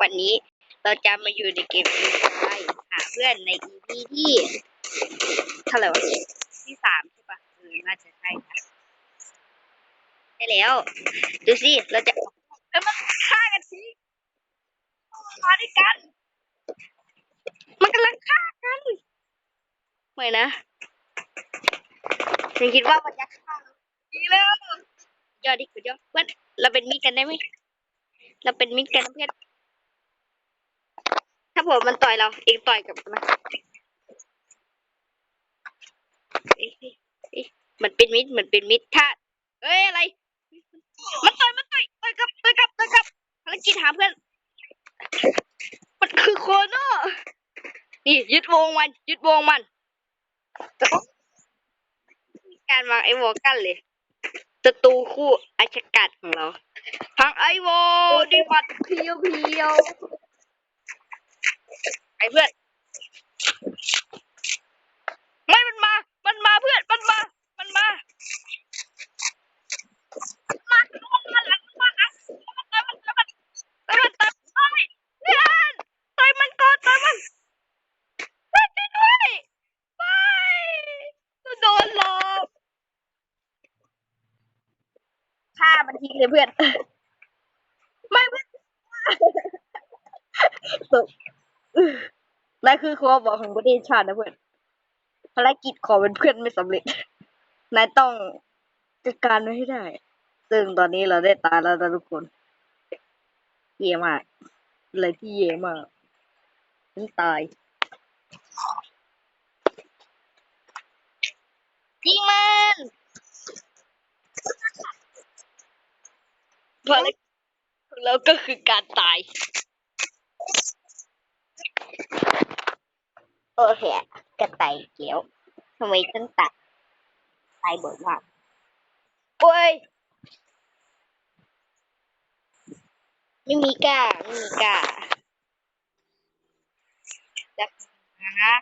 วันนี้เราจะมาอยู่ในเกมฟรีไฟหาเพื่อนใน EP ที่เท่าไหร่วะที่สามใช่ปะเออน่าจะใช่ค่ะใช่แล้ว ดูสิ เราจะแล้วมันฆ่ากันทีมาด้วยกัน มันกำลังฆ่ากันไม่นะฉันคิดว่ามันจะฆ่าดีแล้วยอดดิคุณยอดเพื่อนเราเป็นมิตรกันได้ไหมเราเป็นมิตรกันเพื่อน ผมมันต่อยเรา เองต่อยกับมาเอ้ยเอ้ยมันเป็นมิตรมันเป็นมิตรถ้าเอ้ยอะไร มันต่อยมันต่อยต่อยกับต่อยกับต่อยกับภารกิจหาเพื่อน มันคือโคโน่นี่ยึดวงมันยึดวงมันการวางไอวอกันเลยศัตรูคู่อาชกาศของเราพังไอวอดีบัดเพียวเพียว ไอ้เพื่อน ไม่มันมา มันมาเพื่อน มันมา มันมา มามันมาหลังมาหลังมันมามันมายมันมายมันมายเพื่อนต่อยมันก่อนต่อยมันเพื่อนช่วยด้วยไม่โดนหลอกฆ่ามันทิ้งเลยเพื่อน ไม่เพื่อนตก นั่นคือความบอกของประเทศชาตินะเพื่อน ภารกิจขอเป็นเพื่อนไม่สำเร็จ นายต้องจัดการมันให้ได้ ซึ่งตอนนี้เราได้ตายแล้วนะทุกคน เย่มากอะไรที่เย่มากฉันตาย ยิงมันภารกิจของเราก็คือการตาย โอเคกระต่ายเกี้ยวทำไมต้องตัดตายบ่อยมากโอ้ยไม่มีกาไม่มีกล้าจับนะ